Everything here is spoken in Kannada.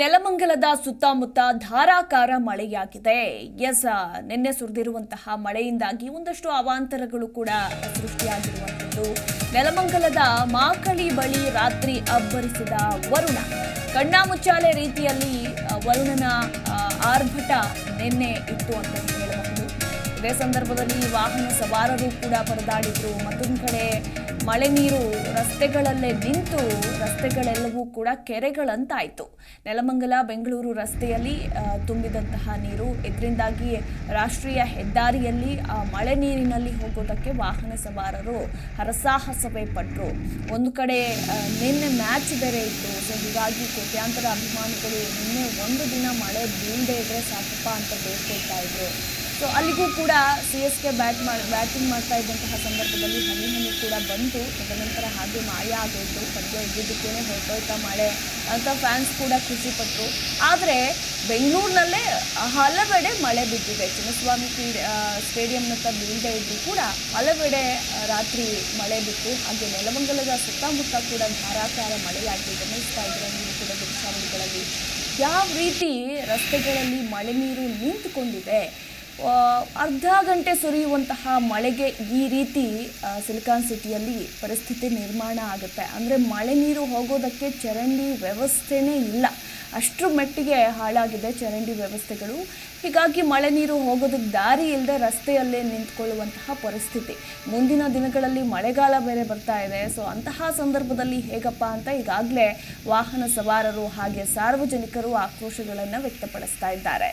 ನೆಲಮಂಗಲದ ಸುತ್ತಮುತ್ತ ಧಾರಾಕಾರ ಮಳೆಯಾಗಿದೆ. ಎಸ್, ನಿನ್ನೆ ಸುರಿದಿರುವಂತಹ ಮಳೆಯಿಂದಾಗಿ ಒಂದಷ್ಟು ಅವಾಂತರಗಳು ಕೂಡ ಸೃಷ್ಟಿಯಾಗಿರುವಂಥದ್ದು. ನೆಲಮಂಗಲದ ಮಾಕಳಿ ಬಳಿ ರಾತ್ರಿ ಅಬ್ಬರಿಸಿದ ವರುಣ. ಕಣ್ಣಾಮುಚ್ಚಾಲೆ ರೀತಿಯಲ್ಲಿ ವರುಣನ ಆರ್ಭಟ ನಿನ್ನೆ ಇತ್ತು ಅಂತ ಹೇಳಬಹುದು. ಇದೇ ಸಂದರ್ಭದಲ್ಲಿ ವಾಹನ ಸವಾರರು ಕೂಡ ಪರದಾಡಿದ್ರು. ಮತ್ತೊಂದು ಕಡೆ ಮಳೆ ನೀರು ರಸ್ತೆಗಳಲ್ಲೇ ನಿಂತು ರಸ್ತೆಗಳೆಲ್ಲವೂ ಕೂಡ ಕೆರೆಗಳಂತಾಯಿತು. ನೆಲಮಂಗಲ, ಬೆಂಗಳೂರು ರಸ್ತೆಯಲ್ಲಿ ತುಂಬಿದಂತಹ ನೀರು. ಇದರಿಂದಾಗಿ ರಾಷ್ಟ್ರೀಯ ಹೆದ್ದಾರಿಯಲ್ಲಿ, ಆ, ಮಳೆ ನೀರಿನಲ್ಲಿ ಹೋಗೋದಕ್ಕೆ ವಾಹನ ಸವಾರರು ಹರಸಾಹಸವೇ ಪಟ್ಟರು ಒಂದು ಕಡೆ ನಿನ್ನೆ ಮ್ಯಾಚ್ ಬೇರೆ ಇತ್ತು. ಸೊ ಹೀಗಾಗಿ ಕೋಟ್ಯಾಂತರ ಅಭಿಮಾನಿಗಳು ನಿನ್ನೆ ಒಂದು ದಿನ ಮಳೆ ಬೀಳದೇ ಇದ್ರೆ ಸಾಕಪ್ಪ ಅಂತ ಬೇಡ್ಕೊಳ್ತಾ ಇದ್ರು. ಸೊ ಅಲ್ಲಿಗೂ ಕೂಡ ಸಿ ಎಸ್ ಕೆ ಬ್ಯಾಟ್ ಮಾಡಿ ಬ್ಯಾಟಿಂಗ್ ಮಾಡ್ತಾ ಇದ್ದಂತಹ ಸಂದರ್ಭದಲ್ಲಿ ಹನಿ ಕೂಡ ಬಂತು. ತದನಂತರ ಹಾಗೆ ಮಾಯ ಆಗೋಯ್ತು. ಸದ್ಯ ಇದ್ದಿದ್ದಕ್ಕೇನೆ ಹೊರಟೋಯ್ತಾ ಮಳೆ ಅಂತ ಫ್ಯಾನ್ಸ್ ಕೂಡ ಖುಷಿ ಪಟ್ಟರು ಆದರೆ ಬೆಂಗಳೂರಿನಲ್ಲೇ ಹಲವೆಡೆ ಮಳೆ ಬಿದ್ದಿದೆ. ಚಿನ್ನಸ್ವಾಮಿ ಕ್ರೀಡೆ ಸ್ಟೇಡಿಯಂನತ್ತ ಬೀಳದೇ ಇದ್ದರೂ ಕೂಡ ಹಲವೆಡೆ ರಾತ್ರಿ ಮಳೆ ಬಿತ್ತು. ಹಾಗೆ ನೆಲಮಂಗಲದ ಸುತ್ತಮುತ್ತ ಕೂಡ ಧಾರಾಕಾರ ಮಳೆಯಾಗಿ ಗಮನಿಸ್ತಾ ಇದ್ರೆ ನೀವು ಕೂಡ ದೃಶ್ಯಾವಳಿಗಳಲ್ಲಿ ಯಾವ ರೀತಿ ರಸ್ತೆಗಳಲ್ಲಿ ಮಳೆ ನೀರು ನಿಂತುಕೊಂಡಿದೆ ಅರ್ಧ ಗಂಟೆ ಸುರಿಯುವಂತಹ ಮಳೆಗೆ ಈ ರೀತಿ ಸಿಲಿಕಾನ್ ಸಿಟಿಯಲ್ಲಿ ಪರಿಸ್ಥಿತಿ ನಿರ್ಮಾಣ ಆಗುತ್ತೆ. ಅಂದರೆ ಮಳೆ ನೀರು ಹೋಗೋದಕ್ಕೆ ಚರಂಡಿ ವ್ಯವಸ್ಥೆನೇ ಇಲ್ಲ. ಅಷ್ಟರ ಮಟ್ಟಿಗೆ ಹಾಳಾಗಿದೆ ಚರಂಡಿ ವ್ಯವಸ್ಥೆಗಳು. ಹೀಗಾಗಿ ಮಳೆ ನೀರು ಹೋಗೋದಕ್ಕೆ ದಾರಿ ಇಲ್ಲದೆ ರಸ್ತೆಯಲ್ಲೇ ನಿಂತ್ಕೊಳ್ಳುವಂತಹ ಪರಿಸ್ಥಿತಿ. ಮುಂದಿನ ದಿನಗಳಲ್ಲಿ ಮಳೆಗಾಲ ಬೇರೆ ಬರ್ತಾ ಇದೆ. ಸೊ ಅಂತಹ ಸಂದರ್ಭದಲ್ಲಿ ಹೇಗಪ್ಪ ಅಂತ ಈಗಾಗಲೇ ವಾಹನ ಸವಾರರು ಹಾಗೆ ಸಾರ್ವಜನಿಕರು ಆಕ್ರೋಶಗಳನ್ನು ವ್ಯಕ್ತಪಡಿಸ್ತಾ ಇದ್ದಾರೆ.